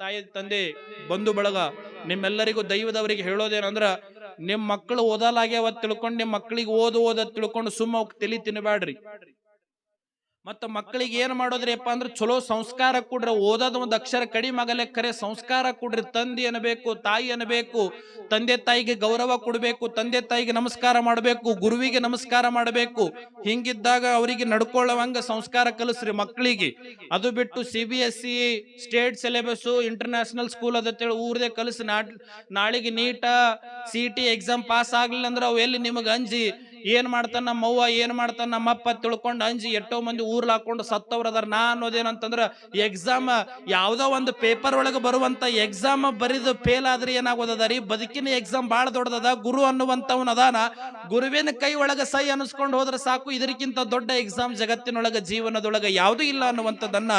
ತಾಯಿ ತಂದೆ ಬಂಧು ಬಳಗ, ನಿಮ್ಮೆಲ್ಲರಿಗೂ ದೈವದವರಿಗೆ ಹೇಳೋದೇನಂದ್ರ, ನಿಮ್ ಮಕ್ಕಳು ಓದಲಾಗ್ಯಾವ ತಿಳ್ಕೊಂಡು ನಿಮ್ಮ ಮಕ್ಕಳಿಗೆ ಓದು ಓದ ತಿಳ್ಕೊಂಡು ಸುಮ್ಮ ತಲಿ ತಿನ್ನಬ್ಯಾಡ್ರಿ. ಮತ್ತ ಮಕ್ಕಳಿಗೆ ಏನು ಮಾಡೋದ್ರಿಪ್ಪ ಅಂದ್ರೆ ಚಲೋ ಸಂಸ್ಕಾರ ಕೊಡ್ರಿ. ಓದೋದು ಒಂದು ಅಕ್ಷರ ಕಡಿಮೆ ಆಗಲೇ ಕರೆ ಸಂಸ್ಕಾರ ಕೊಡ್ರಿ. ತಂದೆ ಅನ್ನಬೇಕು ತಾಯಿ ಅನ್ನಬೇಕು ತಂದೆ ತಾಯಿಗೆ ಗೌರವ ಕೊಡಬೇಕು ತಂದೆ ತಾಯಿಗೆ ನಮಸ್ಕಾರ ಮಾಡಬೇಕು ಗುರುವಿಗೆ ನಮಸ್ಕಾರ ಮಾಡಬೇಕು. ಹಿಂಗಿದ್ದಾಗ ಅವರಿಗೆ ನಡ್ಕೊಳ್ಳೋವಂಗ ಸಂಸ್ಕಾರ ಕಲಿಸ್ರಿ ಮಕ್ಕಳಿಗೆ. ಅದು ಬಿಟ್ಟು C B S C state syllabus international school ಅದ ಊರ್ದೇ ಕಲಿಸಿ ನಾಳೆಗೆ NEET C T exam pass ಆಗ್ಲಿಲ್ಲ ಅಂದ್ರೆ ಅವು ಎಲ್ಲಿ ನಿಮಗೆ ಅಂಜಿ? ಏನ್ ಮಾಡ್ತಾನ ನಮ್ಮ ಅವ್ವ, ಏನ್ ಮಾಡ್ತಾನ ನಮ್ಮಪ್ಪ ತಿಳ್ಕೊಂಡು ಅಂಜಿ ಎಷ್ಟೋ ಮಂದಿ ಊರ್ಲ ಹಾಕೊಂಡು ಸತ್ತವ್ರದಾರ. ನಾ ಅನ್ನೋದೇನಂತಂದ್ರ ಎಕ್ಸಾಮ್ ಯಾವ್ದೋ ಒಂದು ಪೇಪರ್ ಒಳಗೆ ಬರುವಂತ ಎಕ್ಸಾಮ್ ಬರಿದು ಫೇಲ್ ಆದ್ರೆ ಏನಾಗೋದದ ರೀ? ಬದುಕಿನ ಎಕ್ಸಾಮ್ ಬಾಳ ದೊಡ್ಡದದ. ಗುರು ಅನ್ನುವಂತವನ್ ಅದಾನ. ಗುರುವಿನ ಕೈ ಒಳಗ ಸೈ ಅನಿಸ್ಕೊಂಡು ಹೋದ್ರೆ ಸಾಕು. ಇದಕ್ಕಿಂತ ದೊಡ್ಡ ಎಕ್ಸಾಮ್ ಜಗತ್ತಿನೊಳಗ, ಜೀವನದೊಳಗ ಯಾವ್ದು ಇಲ್ಲ ಅನ್ನುವಂಥದ್ದನ್ನ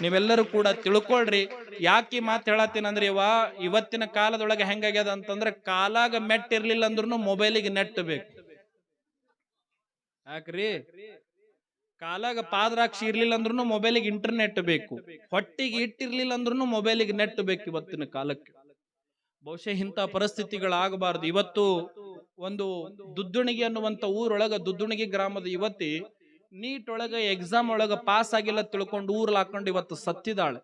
ನೀವೆಲ್ಲರೂ ಕೂಡ ತಿಳ್ಕೊಳ್ರಿ. ಯಾಕೆ ಮಾತು ಹೇಳತ್ತೀನಂದ್ರೆ ಇವ ಇವತ್ತಿನ ಕಾಲದೊಳಗೆ ಹೆಂಗಾಗ್ಯದ ಅಂತಂದ್ರೆ ಕಾಲಾಗ ಮೆಟ್ ಇರ್ಲಿಲ್ಲ ಅಂದ್ರೂ ಮೊಬೈಲಿಗೆ ನೆಟ್ ಬೇಕು. ಯಾಕ್ರಿ? ಕಾಲಾಗ ಪಾದ್ರಾಕ್ಷಿ ಇರ್ಲಿಲ್ಲ ಅಂದ್ರೂ ಮೊಬೈಲಿಗೆ ಇಂಟರ್ನೆಟ್ ಬೇಕು. ಹೊಟ್ಟಿಗೆ ಇಟ್ಟಿರ್ಲಿಲ್ಲ ಅಂದ್ರೂ ಮೊಬೈಲಿಗೆ ನೆಟ್ ಬೇಕು ಇವತ್ತಿನ ಕಾಲಕ್ಕೆ. ಬಹುಶಃ ಇಂಥ ಪರಿಸ್ಥಿತಿಗಳಾಗಬಾರದು. ಇವತ್ತು ಒಂದು ದುದ್ದುಣಿಗೆ ಅನ್ನುವಂತ ಊರೊಳಗ, ದುದ್ದುಣಿಗೆ ಗ್ರಾಮದ ಯುವತಿ, ನೀಟ್ ಒಳಗ ಎಕ್ಸಾಮ್ ಒಳಗ ಪಾಸ್ ಆಗಿಲ್ಲ ತಿಳ್ಕೊಂಡು ಊರಲ್ಲಿ ಹಾಕೊಂಡು ಇವತ್ತು ಸತ್ತಿದಾಳೆ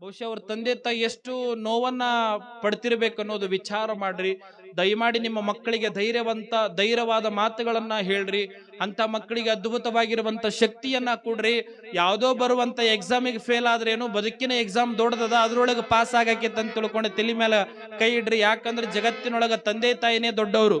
ಬಹುಶಃ ಅವ್ರ ತಂದೆ ತಾಯಿ ಎಷ್ಟು ನೋವನ್ನ ಪಡ್ತಿರ್ಬೇಕು ಅನ್ನೋದು ವಿಚಾರ ಮಾಡ್ರಿ. ದಯಮಾಡಿ ನಿಮ್ಮ ಮಕ್ಕಳಿಗೆ ಧೈರ್ಯವಂತ, ಧೈರ್ಯವಾದ ಮಾತುಗಳನ್ನ ಹೇಳ್ರಿ. ಅಂತ ಮಕ್ಕಳಿಗೆ ಅದ್ಭುತವಾಗಿರುವಂತ ಶಕ್ತಿಯನ್ನ ಕೊಡ್ರಿ. ಯಾವುದೋ ಬರುವಂತ ಎಕ್ಸಾಮಿಗೆ ಫೇಲ್ ಆದ್ರೆ ಏನು ಬದುಕಿನ ಎಕ್ಸಾಮ್ ದೊಡ್ಡದದ, ಅದ್ರೊಳಗೆ ಪಾಸ್ ಆಗಕ್ಕೆ ಅಂತ ತಿಳ್ಕೊಂಡು ತಲೆ ಮೇಲೆ ಕೈ ಇಡ್ರಿ. ಯಾಕಂದ್ರೆ ಜಗತ್ತಿನೊಳಗ ತಂದೆ ತಾಯಿನೇ ದೊಡ್ಡವರು.